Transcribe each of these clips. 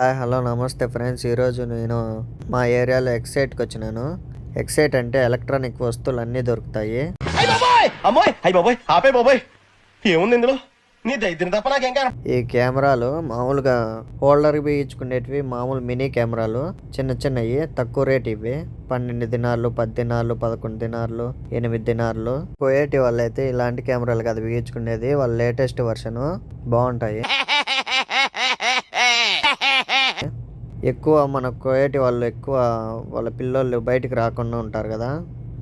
Hi hello నమస్తే friends. ఈరోజు నేను మా ఏరియాలో ఎక్సైట్కి వచ్చినాను. ఎక్సైట్ అంటే ఎలక్ట్రానిక్ వస్తువులు అన్నీ దొరుకుతాయి ఏముంది ఇందులో? ఈ కెమెరాలు మామూలుగా హోల్డర్ బిగించుకునేటివి మామూలు మినీ కెమెరాలు. చిన్న చిన్నవి తక్కువ రేట్ ఇవి. పన్నెండు దినాలు పది దినాలు పదకొండు దినాలు ఎనిమిది దినాలు పోయేటి వాళ్ళైతే ఇలాంటి కెమెరాలు కదా బిగించుకునేది వాళ్ళ లేటెస్ట్ వర్షన్. బాగుంటాయి. ఎక్కువ మన కోయేటి వాళ్ళు ఎక్కువ వాళ్ళ పిల్లోళ్ళు బయటికి రాకుండా ఉంటారు కదా.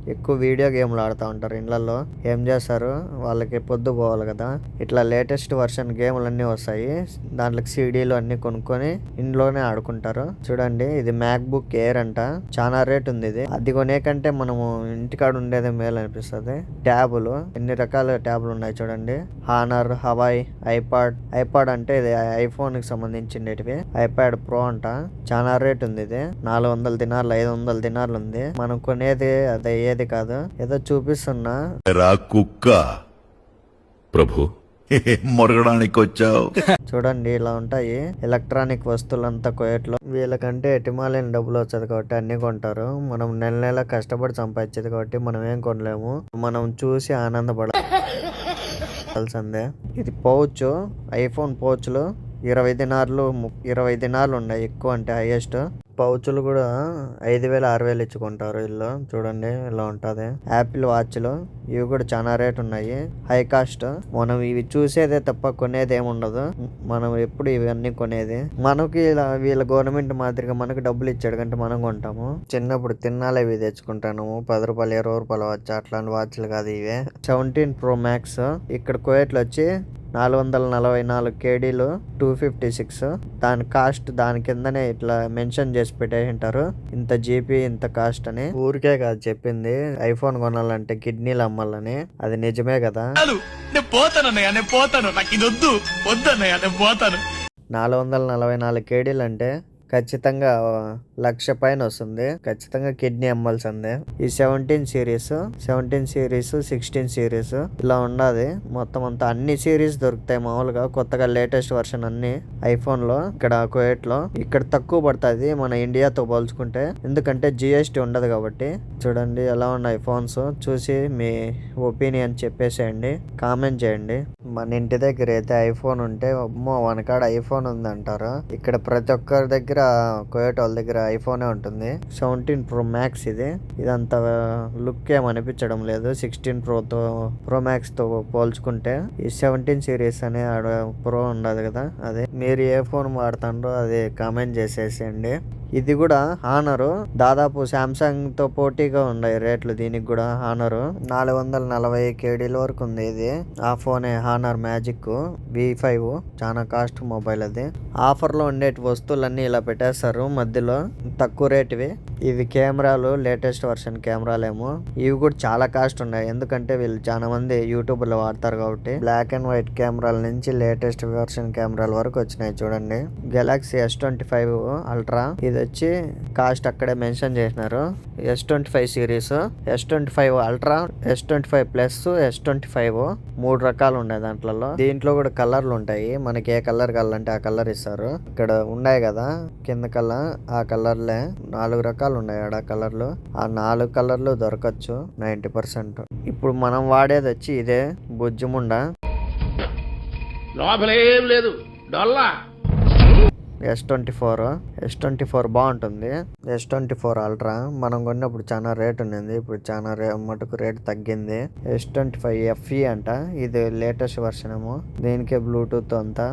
ఎక్కువ వీడియో గేమ్లు ఆడుతూ ఉంటారు ఇండ్లలో ఏం చేస్తారు? వాళ్ళకి పొద్దు పోవాలి కదా. ఇట్లా లేటెస్ట్ వర్షన్ గేమ్లు అన్నీ వస్తాయి. దాంట్లోకి సీడీలు అన్నీ కొనుక్కొని ఇంట్లోనే ఆడుకుంటారు. చూడండి ఇది మ్యాక్ బుక్ ఎయిర్ అంట. చాలా రేట్ ఉంది ఇది. అది కొనే కంటే మనము ఇంటికాడ ఉండేదే మేలు అనిపిస్తుంది. ట్యాబులు ఎన్ని రకాల ట్యాబులు ఉన్నాయి చూడండి. హానర్ హవాయ్ ఐపాడ్ ఐపాడ్ అంటే ఇది ఐఫోన్కి సంబంధించినవి ఐపాడ్ ప్రో అంట. చాలా రేట్ ఉంది ఇది. నాలుగు వందల దినార్లు ఐదు వందల దినార్లు ఉంది. మనం కొనేది అదే అయ్యేది కాదు. ఏదో చూపిస్తున్నా. రా కుక్క. ప్రభు మొరగడానికి వచ్చావు. చూడండి ఇలా ఉంటాయి. ఎలక్ట్రానిక్ వస్తువులంతా కోయట్లో. వీళ్ళకంటే ఎటిమాలేని డబ్బులు వచ్చేది కాబట్టి అన్ని కొంటారు. మనం నెల నెల కష్టపడి సంపాదించేది కాబట్టి మనం ఏం కొనలేము. మనం చూసి ఆనందపడాల్సిందే ఇది పౌచ్ ఐఫోన్ పౌచ్లు. ఇరవై దినార్లు ము- ఇరవై దినార్లు ఉన్నాయి ఎక్కువ అంటే హైయెస్ట్ పౌచులు కూడా ఐదు వేలు ఆరు వేలు ఇచ్చుకుంటారు వీళ్ళు చూడండి ఇలా ఉంటుంది. యాపిల్ వాచ్లు ఇవి కూడా చాలా రేట్ ఉన్నాయి. హై కాస్ట్ మనం ఇవి చూసేదే తప్ప కొనేది ఏముండదు ఉండదు. మనం ఎప్పుడు ఇవన్నీ కొనేది. మనకి ఇలా వీళ్ళ గవర్నమెంట్ మాదిరిగా మనకు డబ్బులు ఇచ్చాడు కంటే మనం కొంటాము. చిన్నప్పుడు తిన్నాలి ఇవి తెచ్చుకుంటాను. పది రూపాయలు ఇరవై రూపాయల వాచ్ అట్లాంటి వాచ్లు కాదు ఇవే. సెవెంటీన్ ప్రో మ్యాక్స్ ఇక్కడ కోయట్లు వచ్చి నాలుగు వందల నలభై నాలుగు కేడీలు టూ ఫిఫ్టీ సిక్స్. దాని కాస్ట్ దాని కిందనే ఇట్లా మెన్షన్ చేసి పెట్టేసింటారు. ఇంత జీబీ ఇంత కాస్ట్ అని. ఊరికే కాదు చెప్పింది. ఐఫోన్ కొనాలంటే కిడ్నీలు అమ్మాలని. అది నిజమే కదా. పోతాను పోతాను. నాకు ఇది వద్దు. వద్దు పోతాను. నాలుగు వందల నలభై నాలుగు కేడీలు అంటే ఖచ్చితంగా లక్ష పైన వస్తుంది. ఖచ్చితంగా కిడ్నీ అమ్మాల్సిందే ఈ seventeen series seventeen series sixteen series ఇలా ఉన్నది మొత్తం అంతా అన్ని సిరీస్ దొరుకుతాయి మామూలుగా. కొత్తగా లేటెస్ట్ వర్షన్ అన్ని ఐఫోన్లో ఇక్కడ కువైట్లో ఇక్కడ తక్కువ పడుతుంది మన ఇండియాతో పోల్చుకుంటే. ఎందుకంటే జిఎస్టీ ఉండదు కాబట్టి. చూడండి ఎలా ఉన్నాయి ఫోన్స్. చూసి మీ ఒపీనియన్ చెప్పేసేయండి. కామెంట్ చేయండి. మన ఇంటి దగ్గర అయితే ఐఫోన్ ఉంటే అమ్మో వనకాడ ఐఫోన్ ఉంది అంటారు ఇక్కడ ప్రతి ఒక్కరి దగ్గర కోయట వాళ్ళ దగ్గర ఐఫోనే ఉంటుంది. సెవెంటీన్ ప్రో మ్యాక్స్ ఇది. ఇదంత లుక్ ఏం అనిపించడం లేదు. సిక్స్టీన్ ప్రోతో ప్రో మ్యాక్స్తో పోల్చుకుంటే ఈ సెవెంటీన్ సిరీస్ అనే ఆడ ప్రో ఉండదు కదా. అదే మీరు ఏ ఫోన్ వాడుతుండ్రో అది కామెంట్ చేసేసేయండి. ఇది కూడా హానరు. దాదాపు శాంసంగ్తో పోటీగా ఉన్నాయి రేట్లు దీనికి కూడా హానరు. నాలుగు వందల నలభై కేడీల వరకు ఉంది ఇది. ఆ ఫోనే హానర్ మ్యాజిక్ వి ఫైవ్ చాలా కాస్ట్ మొబైల్ అది. ఆఫర్లో ఉండే వస్తువులన్నీ ఇలా పెట్టేస్తారు. మధ్యలో తక్కువ రేటువి. ఇవి కెమెరాలు లేటెస్ట్ వర్షన్ కెమెరాలేమో. ఇవి కూడా చాలా కాస్ట్ ఉన్నాయి. ఎందుకంటే వీళ్ళు చాలా మంది యూట్యూబ్లో వాడతారు కాబట్టి. బ్లాక్ అండ్ వైట్ కెమెరాల నుంచి లేటెస్ట్ వర్షన్ కెమెరాల వరకు వచ్చినాయి చూడండి. Galaxy S twenty five Ultra ఇది వచ్చి కాస్ట్ అక్కడే మెన్షన్ చేసినారు. S twenty five series S twenty five Ultra S twenty five plus S twenty five మూడు రకాలు ఉన్నాయి దాంట్లో దీంట్లో కూడా కలర్లు ఉంటాయి. మనకి ఏ కలర్ కావాలంటే ఆ కలర్ ఇస్తారు. ఇక్కడ ఉన్నాయి కదా కింద కల ఆ కలర్లే. నాలుగు రకాలు ఉన్నాయి ఆడ కలర్లు. ఆ నాలుగు కలర్లు దొరకచ్చు నైంటీ పర్సెంట్. ఇప్పుడు మనం వాడేది వచ్చి ఇదే బుజ్జిముండ లోపలేం లేదు. డొల్లా. S twenty four S twenty four బాగుంటుంది. S twenty four Ultra. మనం కొన్నప్పుడు చాలా రేట్ ఉన్నింది. ఇప్పుడు చాలా రే మటుకు రేట్ తగ్గింది. ఎస్ ట్వంటీ ఫైవ్ ఎఫ్ఈ అంట. ఇది లేటెస్ట్ వర్షన్ ఏమో దీనికే బ్లూటూత్ అంతా.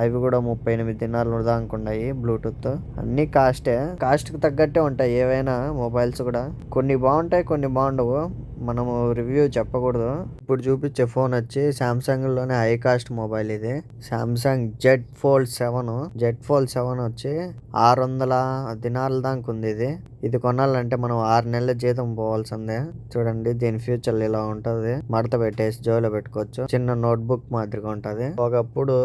అవి కూడా ముప్పై ఎనిమిది దినాలు దానుకున్నాయి బ్లూటూత్ అన్ని కాస్టే కాస్ట్కి తగ్గట్టే ఉంటాయి ఏవైనా మొబైల్స్ కూడా. కొన్ని బాగుంటాయి కొన్ని బాగుండవు. మనము రివ్యూ చెప్పకూడదు. ఇప్పుడు చూపించే ఫోన్ వచ్చి సామ్సంగ్లోనే హై కాస్ట్ మొబైల్ ఇది. Samsung Z Fold seven Z Fold seven వచ్చి ఆరు వందల దినాల దాకా ఉంది ఇది. ఇది కొనాలంటే మనం ఆరు నెలల జీతం పోవాల్సిందే. చూడండి దీని ఫ్యూచర్ ఇలా ఉంటుంది. మడత పెట్టేసి జోలో పెట్టుకోవచ్చు. చిన్న నోట్ బుక్ మాదిరిగా ఉంటది. ఒకప్పుడు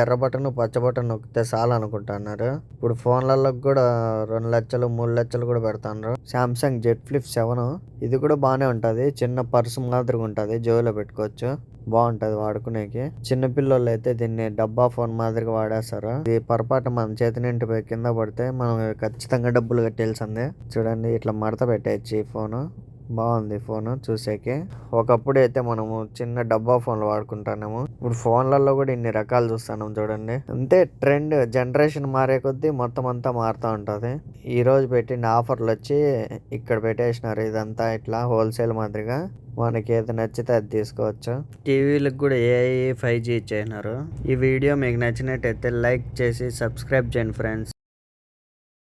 ఎర్ర బటన్ పచ్చ బటన్ నొక్కితే చాలు అనుకుంటున్నారు ఇప్పుడు ఫోన్లలో కూడా రెండు లక్షలు మూడు లక్షలు కూడా పెడతాన్నారు సామ్సంగ్ జెడ్ ఫ్లిప్ సెవెన్ ఇది కూడా బాగానే ఉంటుంది. ఉంటుంది చిన్న పర్సు మాదిరిగా ఉంటుంది జోబులో పెట్టుకోవచ్చు. బాగుంటది వాడుకునేకి. చిన్న పిల్లలు అయితే దీన్ని డబ్బా ఫోన్ మాదిరిగా వాడేస్తారు. ఇది పొరపాటు మన చేతి నింటి కింద పడితే మనం ఖచ్చితంగా డబ్బులు కట్టేల్సిందే చూడండి ఇట్లా మడత పెట్టేయచ్చు ఈ ఫోను. బాగుంది ఫోన్ చూసేకి. ఒకప్పుడు అయితే మనము చిన్న డబ్బా ఫోన్లు వాడుకుంటాము ఇప్పుడు ఫోన్లలో కూడా ఇన్ని రకాలు చూస్తాను చూడండి. అంతే ట్రెండ్ జనరేషన్ మారే కొద్దీ మొత్తం అంతా మారుతూ ఉంటుంది. ఈరోజు పెట్టిన ఆఫర్లు వచ్చి ఇక్కడ పెట్టేసినారు. ఇదంతా ఇట్లా హోల్సేల్ మాదిరిగా. మనకి ఏది నచ్చితే అది తీసుకోవచ్చు. టీవీలకు కూడా ఏఐ ఫైవ్ జీ ఇచ్చేసినారు. ఈ వీడియో మీకు నచ్చినట్టయితే లైక్ చేసి సబ్స్క్రైబ్ చేయండి ఫ్రెండ్స్.